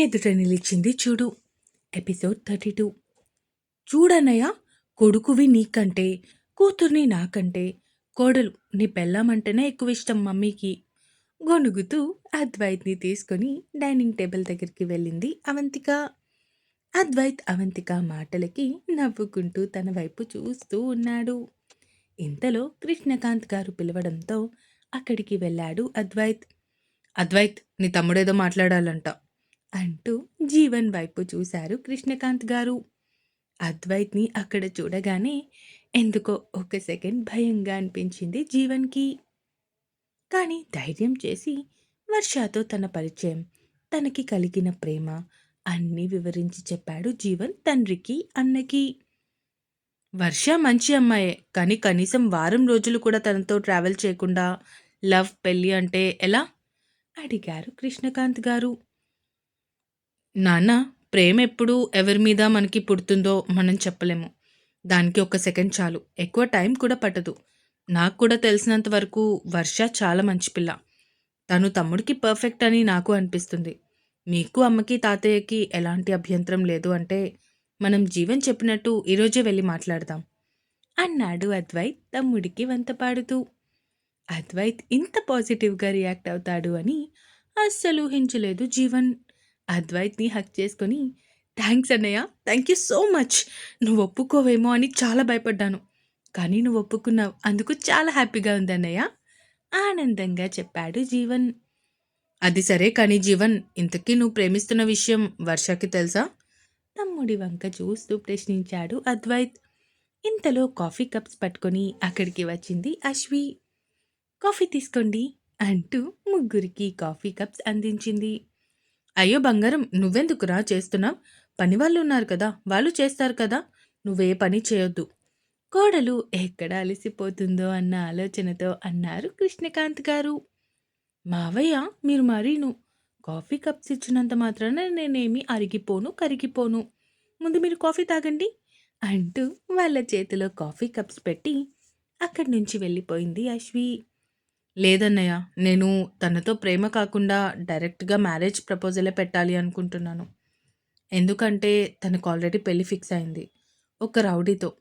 ఎదుట నిలిచింది చూడు. Episode thirty two. చూడనయ్య కొడుకువి నీకంటే కూతుర్ని నాకంటే కోడలు నీ పెళ్ళామంటేనే ఎక్కువ ఇష్టం మమ్మీకి. గొనుగుతూ అద్వైత్ని తీసుకొని డైనింగ్ టేబుల్ దగ్గరికి వెళ్ళింది అవంతిక. అద్వైత్ అవంతిక మాటలకి నవ్వుకుంటూ తన వైపు చూస్తూ ఉన్నాడు. ఇంతలో కృష్ణకాంత్ గారు పిలవడంతో అక్కడికి వెళ్ళాడు అద్వైత్. అద్వైత్ నీ తమ్ముడేదో మాట్లాడాలంట. అంటూ జీవన్ వైపు చూశారు కృష్ణకాంత్ గారు. అద్వైత్ని అక్కడ చూడగానే ఎందుకో ఒక సెకండ్ భయంగా అనిపించింది జీవన్కి. కానీ ధైర్యం చేసి వర్షాతో తన పరిచయం తనకి కలిగిన ప్రేమ అన్నీ వివరించి చెప్పాడు జీవన్ తండ్రికి అన్నకి. వర్ష మంచి అమ్మాయే కానీ కనీసం వారం రోజులు కూడా తనతో ట్రావెల్ చేయకుండా లవ్ పెళ్ళి అంటే ఎలా? అడిగారు కృష్ణకాంత్ గారు. నాన్న ప్రేమ ఎప్పుడు ఎవరి మీద మనకి పుడుతుందో మనం చెప్పలేము. దానికి ఒక సెకండ్ చాలు. ఎక్కువ టైం కూడా పట్టదు. నాకు కూడా తెలిసినంత వరకు వర్ష చాలా మంచి పిల్ల. తను తమ్ముడికి పర్ఫెక్ట్ అని నాకు అనిపిస్తుంది. మీకు అమ్మకి తాతయ్యకి ఎలాంటి అభ్యంతరం లేదు అంటే మనం జీవన్ చెప్పినట్టు ఈరోజే వెళ్ళి మాట్లాడదాం. అన్నాడు అద్వైత్ తమ్ముడికి వంత పాడుతూ. అద్వైత్ ఇంత పాజిటివ్గా రియాక్ట్ అవుతాడు అని అస్సలు ఊహించలేదు జీవన్. అద్వైత్ని హక్ చేసుకొని థ్యాంక్స్ అన్నయ్య థ్యాంక్ యూ సో మచ్. నువ్వు ఒప్పుకోవేమో అని చాలా భయపడ్డాను. కానీ నువ్వు ఒప్పుకున్నావు. అందుకు చాలా హ్యాపీగా ఉంది అన్నయ్య ఆనందంగా చెప్పాడు జీవన్. అది సరే కానీ జీవన్ ఇంతకీ నువ్వు ప్రేమిస్తున్న విషయం వర్షకి తెలుసా? తమ్ముడి వంక చూస్తూ ప్రశ్నించాడు అద్వైత్. ఇంతలో కాఫీ కప్స్ పట్టుకొని అక్కడికి వచ్చింది అశ్వి. కాఫీ తీసుకోండి అంటూ ముగ్గురికి కాఫీ కప్స్ అందించింది. అయ్యో బంగారం నువ్వెందుకురా చేస్తున్నావు? పని వాళ్ళు ఉన్నారు కదా వాళ్ళు చేస్తారు కదా నువ్వే పని చేయొద్దు. కోడలు ఎక్కడ అలసిపోతుందో అన్న ఆలోచనతో అన్నారు కృష్ణకాంత్ గారు. మావయ్య మీరు మరీను. కాఫీ కప్స్ ఇచ్చినంత మాత్రాన నేనేమి అరిగిపోను కరిగిపోను. ముందు మీరు కాఫీ తాగండి అంటూ వాళ్ళ చేతిలో కాఫీ కప్స్ పెట్టి అక్కడి నుంచి వెళ్ళిపోయింది అశ్వి. లేదన్నయ్య నేను తనతో ప్రేమ కాకుండా డైరెక్ట్గా మ్యారేజ్ ప్రపోజలే పెట్టాలి అనుకుంటున్నాను. ఎందుకంటే తనకు ఆల్రెడీ పెళ్ళి ఫిక్స్ అయింది ఒక రౌడీతో.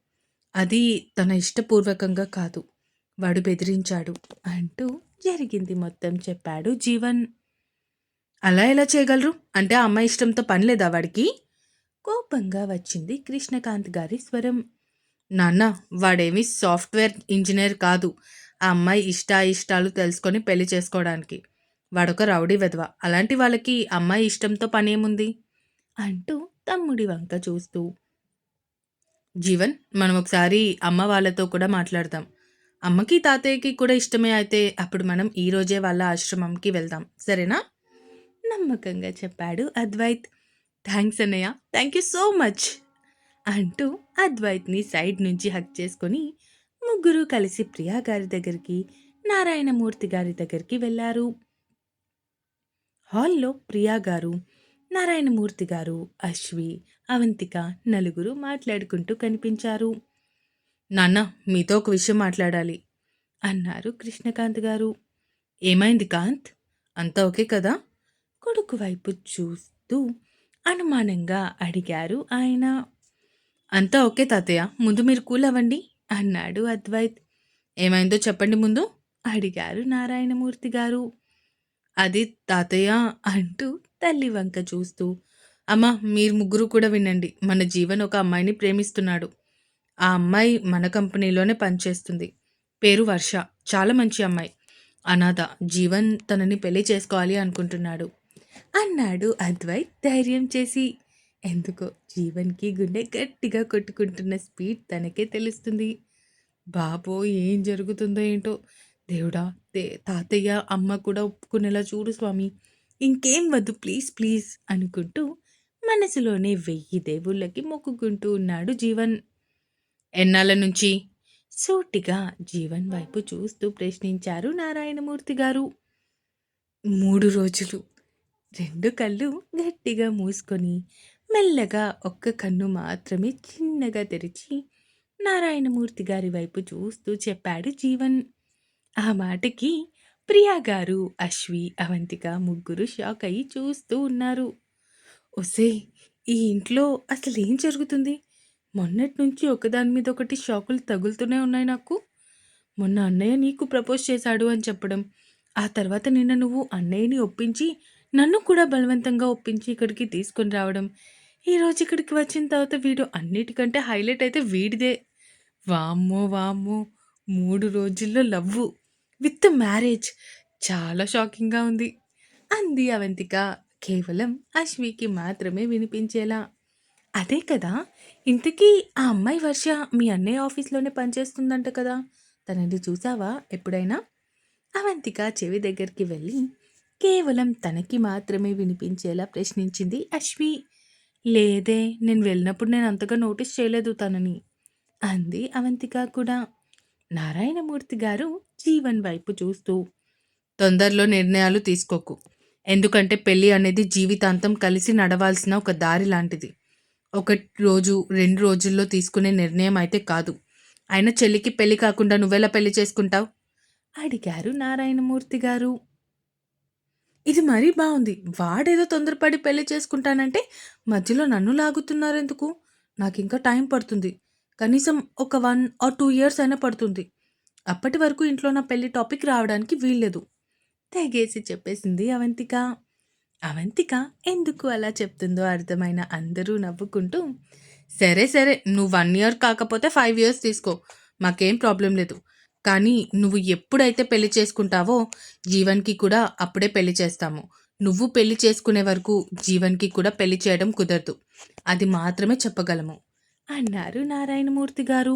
అది తన ఇష్టపూర్వకంగా కాదు. వాడు బెదిరించాడు అంటూ జరిగింది మొత్తం చెప్పాడు జీవన్. అలా ఎలా చేయగలరు? అంటే ఆ అమ్మాయి ఇష్టంతో పని లేదా వాడికి? కోపంగా వచ్చింది కృష్ణకాంత్ గారి స్వరం. నాన్న వాడేమి సాఫ్ట్వేర్ ఇంజనీర్ కాదు. ఆ అమ్మాయి ఇష్ట ఇష్టాలు తెలుసుకొని పెళ్ళి చేసుకోవడానికి. వాడొక రౌడీ వెధవ. అలాంటి వాళ్ళకి అమ్మాయి ఇష్టంతో పనేముంది? అంటూ తమ్ముడి వంక చూస్తూ. జీవన్ మనం ఒకసారి అమ్మ వాళ్ళతో కూడా మాట్లాడదాం. అమ్మకి తాతయ్యకి కూడా ఇష్టమే అయితే అప్పుడు మనం ఈ రోజే వాళ్ళ ఆశ్రమంకి వెళ్దాం. సరేనా? నమ్మకంగా చెప్పాడు అద్వైత్. థ్యాంక్స్ అన్నయ్య. థ్యాంక్ యూ సో మచ్ అంటూ అద్వైత్ని సైడ్ నుంచి హక్ చేసుకొని ముగ్గురు కలిసి ప్రియా గారి దగ్గరికి నారాయణమూర్తి గారి దగ్గరికి వెళ్ళారు. హాల్లో ప్రియా గారు నారాయణమూర్తి గారు అశ్వి అవంతిక నలుగురు మాట్లాడుకుంటూ కనిపించారు. నాన్న మీతో ఒక విషయం మాట్లాడాలి అన్నారు కృష్ణకాంత్ గారు. ఏమైంది కాంత్? అంతా ఓకే కదా? కొడుకు వైపు చూస్తూ అనుమానంగా అడిగారు ఆయన. అంతా ఓకే తాతయ్య ముందు మీరు కూల్ అవ్వండి. అన్నాడు అద్వైత్. ఏమైందో చెప్పండి ముందు అడిగారు నారాయణమూర్తి గారు. అది తాతయ్య అంటూ తల్లి వంక చూస్తూ అమ్మ మీరు ముగ్గురు కూడా వినండి మన జీవన్ ఒక అమ్మాయిని ప్రేమిస్తున్నాడు. ఆ అమ్మాయి మన కంపెనీలోనే పనిచేస్తుంది. పేరు వర్ష చాలా మంచి అమ్మాయి. అనాథ జీవన్ తనని పెళ్ళి చేసుకోవాలి అనుకుంటున్నాడు అన్నాడు అద్వైత్ ధైర్యం చేసి. ఎందుకో జీవన్కి గుండె గట్టిగా కొట్టుకుంటున్న స్పీడ్ తనకే తెలుస్తుంది. బాబో ఏం జరుగుతుందో ఏంటో. దేవుడా తే తాతయ్య అమ్మ కూడా ఒప్పుకునేలా చూడు స్వామి. ఇంకేం వద్దు ప్లీజ్ ప్లీజ్ అనుకుంటూ మనసులోనే వెయ్యి దేవుళ్ళకి మొక్కుకుంటూ ఉన్నాడు జీవన్. ఎన్నాళ్ళ నుంచి? సూటిగా జీవన్ వైపు చూస్తూ ప్రశ్నించారు నారాయణమూర్తి గారు. మూడు రోజులు. రెండు కళ్ళు గట్టిగా మూసుకొని మెల్లగా ఒక్క కన్ను మాత్రమే చిన్నగా తెరిచి నారాయణమూర్తి గారి వైపు చూస్తూ చెప్పాడు జీవన్ ఆ మాటకి ప్రియా గారు అశ్వి అవంతిక ముగ్గురు షాక్ అయ్యి చూస్తూ ఉన్నారు ఒసే ఈ ఇంట్లో అసలేం జరుగుతుంది? మొన్నటి నుంచి ఒకదాని మీద ఒకటి షాకులు తగులుతూనే ఉన్నాయి నాకు. మొన్న అన్నయ్య నీకు ప్రపోజ్ చేశాడు అని చెప్పడం, ఆ తర్వాత నిన్న నువ్వు అన్నయ్యని ఒప్పించి, నన్ను కూడా బలవంతంగా ఒప్పించి ఇక్కడికి తీసుకొని రావడం. ఈరోజు ఇక్కడికి వచ్చిన తర్వాత వీడు అన్నిటికంటే హైలైట్ అయితే వీడిదే. వామ్మో! వామ్మో! మూడు రోజుల్లో లవ్వు విత్ మ్యారేజ్. చాలా షాకింగ్‌గా ఉంది. అంది అవంతిక కేవలం అశ్వికి మాత్రమే వినిపించేలా. అదే కదా! ఇంతకీ ఆ అమ్మాయి వర్ష మీ అన్నయ్య ఆఫీస్‌లోనే పనిచేస్తుందంట కదా! తనని చూసావా ఎప్పుడైనా? అవంతిక చెవి దగ్గరికి వెళ్ళి కేవలం తనకి మాత్రమే వినిపించేలా ప్రశ్నించింది అశ్వి. లేదే నేను వెళ్ళినప్పుడు నేను అంతగా నోటీస్ చేయలేదు తనని. అంది అవంతిక కూడా. నారాయణమూర్తి గారు జీవన్ వైపు చూస్తూ తొందరలో నిర్ణయాలు తీసుకోకు. ఎందుకంటే పెళ్ళి అనేది జీవితాంతం కలిసి నడవాల్సిన ఒక దారి లాంటిది. ఒక రోజు, రెండు రోజుల్లో తీసుకునే నిర్ణయం అయితే కాదు. ఆయన చెల్లికి పెళ్ళి కాకుండా నువ్వెలా పెళ్ళి చేసుకుంటావు? అడిగారు నారాయణమూర్తి గారు. ఇది మరీ బాగుంది వాడేదో తొందరపడి పెళ్ళి చేసుకుంటానంటే మధ్యలో నన్ను లాగుతున్నారెందుకు? నాకింకా టైం పడుతుంది. కనీసం ఒక వన్ ఆర్ టూ ఇయర్స్ అయినా పడుతుంది. అప్పటి వరకు ఇంట్లో నా పెళ్ళి టాపిక్ రావడానికి వీల్లేదు. తెగేసి చెప్పేసింది అవంతిక. అవంతిక ఎందుకు అలా చెప్తుందో అర్థమైన అందరూ నవ్వుకుంటూ సరే సరే నువ్వు వన్ ఇయర్ కాకపోతే ఫైవ్ ఇయర్స్ తీసుకో. మాకేం ప్రాబ్లం లేదు. కానీ నువ్వు ఎప్పుడైతే పెళ్ళి చేసుకుంటావో జీవన్‌కి కూడా అప్పుడే పెళ్ళి చేస్తాము. నువ్వు పెళ్ళి చేసుకునే వరకు జీవన్‌కి కూడా పెళ్ళి చేయడం కుదరదు. అది మాత్రమే చెప్పగలము. అన్నారు నారాయణమూర్తి గారు.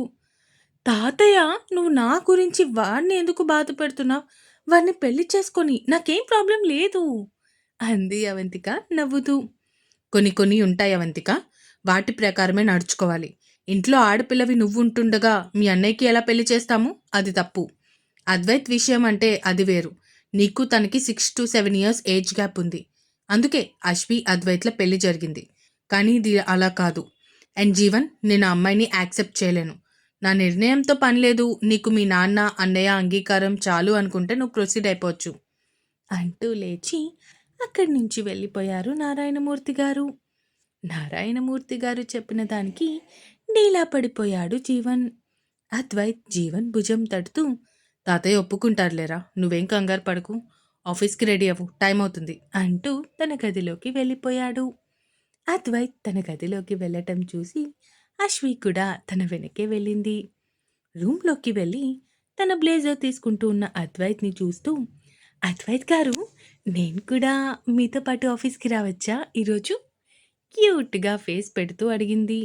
తాతయ్య నువ్వు నా గురించి వాడిని ఎందుకు బాధపెడుతున్నావు? వాడిని పెళ్ళి చేసుకొని నాకేం ప్రాబ్లం లేదు. అంది అవంతిక నవ్వుతూ. కొన్ని కొన్ని ఉంటాయి అవంతిక. వాటి ప్రకారమే నడుచుకోవాలి. ఇంట్లో ఆడపిల్లవి నువ్వుంటుండగా మీ అన్నయ్యకి ఎలా పెళ్ళి చేస్తాము? అది తప్పు. అద్వైత్ విషయం అంటే అది వేరు. నీకు తనకి 6-7 ఇయర్స్ ఏజ్ గ్యాప్ ఉంది. అందుకే అశ్వి, అద్వైత్‌ల పెళ్ళి జరిగింది. కానీ ఇది అలా కాదు. అండ్ జీవన్ నేను ఆ అమ్మాయిని యాక్సెప్ట్ చేయలేను. నా నిర్ణయంతో పనిలేదు నీకు మీ నాన్న, అన్నయ్య అంగీకారం చాలు అనుకుంటే నువ్వు ప్రొసీడ్ అయిపోవచ్చు. అంటూ లేచి అక్కడి నుంచి వెళ్ళిపోయారు నారాయణమూర్తి గారు. నారాయణమూర్తి గారు చెప్పిన దానికి డీలా పడిపోయాడు జీవన్. అద్వైత్ జీవన్ భుజం తడుతూ తాతయ్య ఒప్పుకుంటారులేరా నువ్వేం కంగారు పడకు. ఆఫీస్‌కి రెడీ అవ్వు. టైం అవుతుంది. అంటూ తన గదిలోకి వెళ్ళిపోయాడు. అద్వైత్ తన గదిలోకి వెళ్ళటం చూసి అశ్వి కూడా తన వెనకే వెళ్ళింది. రూమ్‌లోకి వెళ్ళి తన బ్లేజర్ తీసుకుంటూ ఉన్న అద్వైత్‌ని చూస్తూ అద్వైత్ గారు నేను కూడా మీతో పాటు ఆఫీస్‌కి రావచ్చా ఈరోజు? క్యూట్‌గా ఫేస్ పెడుతూ అడిగింది.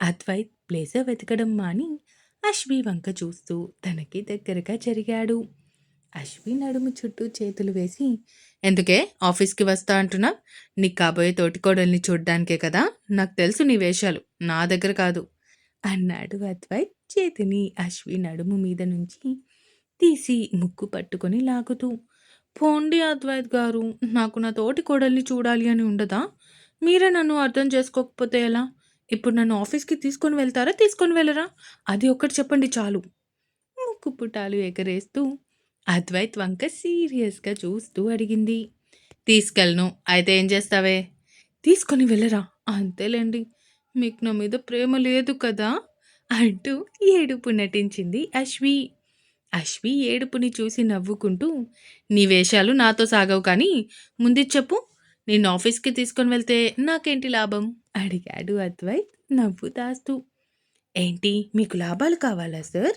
అద్వైత్ బ్లేజర్ వెతకడం మాని అశ్వి వంక చూస్తూ తనకి దగ్గరగా జరిగాడు. అశ్వి నడుము చుట్టూ చేతులు వేసి ఎందుకే ఆఫీస్‌కి వస్తా అంటున్నా నీకు కాబోయే తోటికోడల్ని చూడ్డానికే కదా! నాకు తెలుసు నీ వేషాలు. నా దగ్గర కాదు. అన్నాడు అద్వైత్ చేతిని అశ్వి నడుము మీద నుంచి తీసి ముక్కు పట్టుకొని లాగుతూ. పోండి అద్వైత్ గారు. నాకు నా తోటి కోడల్ని చూడాలి అని ఉండదా? మీరే నన్ను అర్థం చేసుకోకపోతే ఎలా? ఇప్పుడు నన్ను ఆఫీస్‌కి తీసుకొని వెళ్తారా? తీసుకొని వెళ్ళరా? అది ఒక్కటి చెప్పండి చాలు. ముక్కు పుటాలు ఎగరేస్తూ అద్వైత్ వంక సీరియస్‌గా చూస్తూ అడిగింది. తీసుకెళ్ళను. అయితే ఏం చేస్తావే? తీసుకొని వెళ్ళరా? అంతేలేండి మీకు నా మీద ప్రేమ లేదు కదా! అంటూ ఏడుపు నటించింది అశ్వి. అశ్వి ఏడుపుని చూసి నవ్వుకుంటూ నీ వేషాలు నాతో సాగవు కానీ ముందు చెప్పు. నిన్ను ఆఫీస్‌కి తీసుకొని వెళ్తే నాకేంటి లాభం? అడిగాడు అద్వైత్ నవ్వు దాస్తూ. ఏంటి మీకు లాభాలు కావాలా సార్?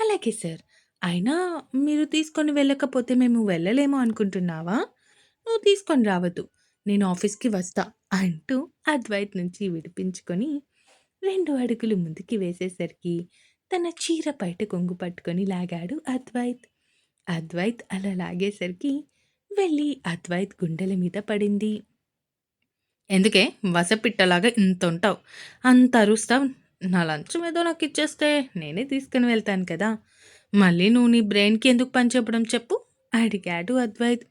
అలాగే సార్. అయినా మీరు తీసుకొని వెళ్ళకపోతే మేము వెళ్ళలేము అనుకుంటున్నావా? నువ్వు తీసుకొని రావద్దు. నేను ఆఫీస్‌కి వస్తా. అంటూ అద్వైత్ నుంచి విడిపించుకొని రెండు అడుగులు ముందుకి వేసేసరికి తన చీర బయట కొంగు పట్టుకొని లాగాడు అద్వైత్. అద్వైత్ అలా లాగేసరికి వెళ్ళి అద్వైత్ గుండెల మీద పడింది. ఎందుకే వసపిట్టలాగా ఇంతుంటావు. అంత అరుస్తావు. నా లంచం ఏదో నాకిచ్చేస్తే నేనే తీసుకుని వెళ్తాను కదా! మళ్ళీ నువ్వు నీ బ్రెయిన్‌కి ఎందుకు పని చెప్పడం చెప్పు? అడిగాడు అద్వైత్.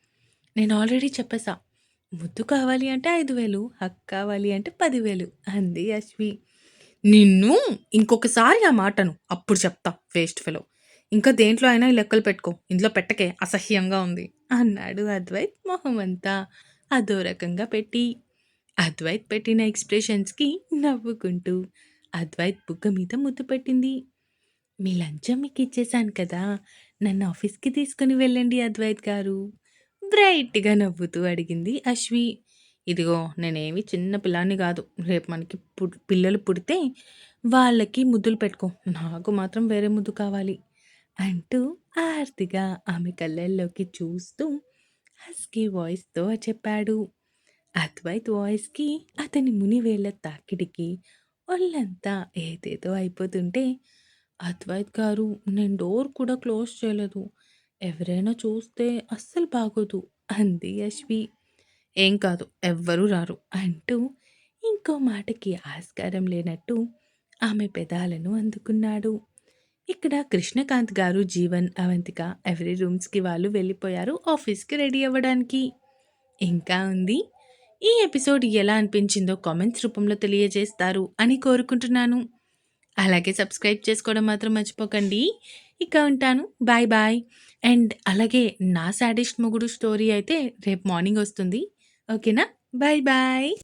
నేను ఆల్రెడీ చెప్పేసా. ముద్దు కావాలి అంటే ఐదు వేలు హక్ కావాలి అంటే పదివేలు అంది అశ్వి. నిన్ను ఇంకొకసారి ఆ మాటను అప్పుడు చెప్తా వేస్ట్ ఫెలో. ఇంకా దేంట్లో అయినా ఈ లెక్కలు పెట్టుకో. ఇందులో పెట్టకే అసహ్యంగా ఉంది. అన్నాడు అద్వైత్ మొహమంతా. అదో రకంగా పెట్టి. అద్వైత్ పెట్టిన ఎక్స్ప్రెషన్స్కి నవ్వుకుంటూ అద్వైత్ బుగ్గ మీద ముద్దు పెట్టింది. మీ లంచం మీకు ఇచ్చేశాను కదా. నన్ను ఆఫీస్కి తీసుకుని వెళ్ళండి అద్వైత్ గారు. బ్రైట్గా నవ్వుతూ అడిగింది అశ్వి. ఇదిగో నేనేమి చిన్న పిల్లాన్ని కాదు. రేపు మనకి పిల్లలు పుడితే వాళ్ళకి ముద్దులు పెట్టుకో. నాకు మాత్రం వేరే ముద్దు కావాలి. అంటూ ఆర్తిగా ఆమె కళ్ళల్లోకి చూస్తూ హస్కీ వాయిస్తో చెప్పాడు. అద్వైత్ వాయిస్కి అతని మునివేళ్ళ తాకిడికి ఒళ్ళంతా ఏదేదో అయిపోతుంటే అద్వైత్ గారు నేను డోర్ కూడా క్లోజ్ చేయలేదు. ఎవరైనా చూస్తే అస్సలు బాగోదు అంది యశ్వి. ఏం కాదు ఎవ్వరూ రారు అంటూ ఇంకో మాటకి ఆస్కారం లేనట్టు ఆమె పెదాలను అందుకున్నాడు. ఇక్కడ కృష్ణకాంత్ గారు జీవన్ అవంతిక ఎవరి రూమ్స్కి వాళ్ళు వెళ్ళిపోయారు ఆఫీస్కి రెడీ అవ్వడానికి. ఇంకా ఉంది. ఈ ఎపిసోడ్ ఎలా అనిపించిందో కామెంట్స్ రూపంలో తెలియజేస్తారు అని కోరుకుంటున్నాను. అలాగే సబ్స్క్రైబ్ చేసుకోవడం మాత్రం మర్చిపోకండి. ఇక ఉంటాను. బాయ్ బాయ్ అండ్ అలాగే నా సాడిస్ట్ మొగుడు స్టోరీ అయితే రేపు మార్నింగ్ వస్తుంది. ఓకేనా బాయ్ బాయ్